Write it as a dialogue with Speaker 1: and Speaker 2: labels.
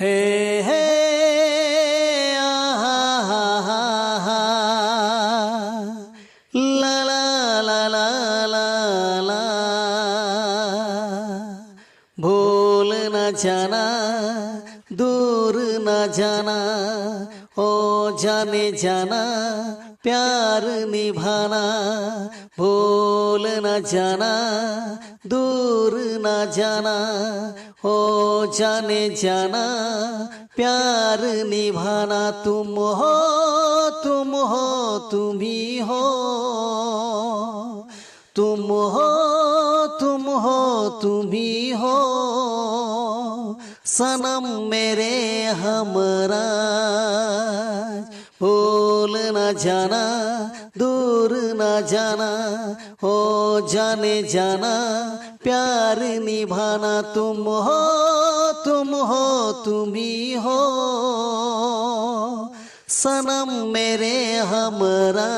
Speaker 1: হে হে জানা হা তোর না জানা, ও জানে জানা, প্যার নিভানা ভোল না জানা, দূর না জানা, ও জানে জানা, প্যার নিভানা, তুম হো তুম হো, তুমি হো, তুম হো तुम ही। सनम मेरे हमरा भूल न जाना, दूर न जाना, हो जाने जाना, प्यार निभाना तुम हो तुम हो, तुम ही। हो सनम मेरे हमरा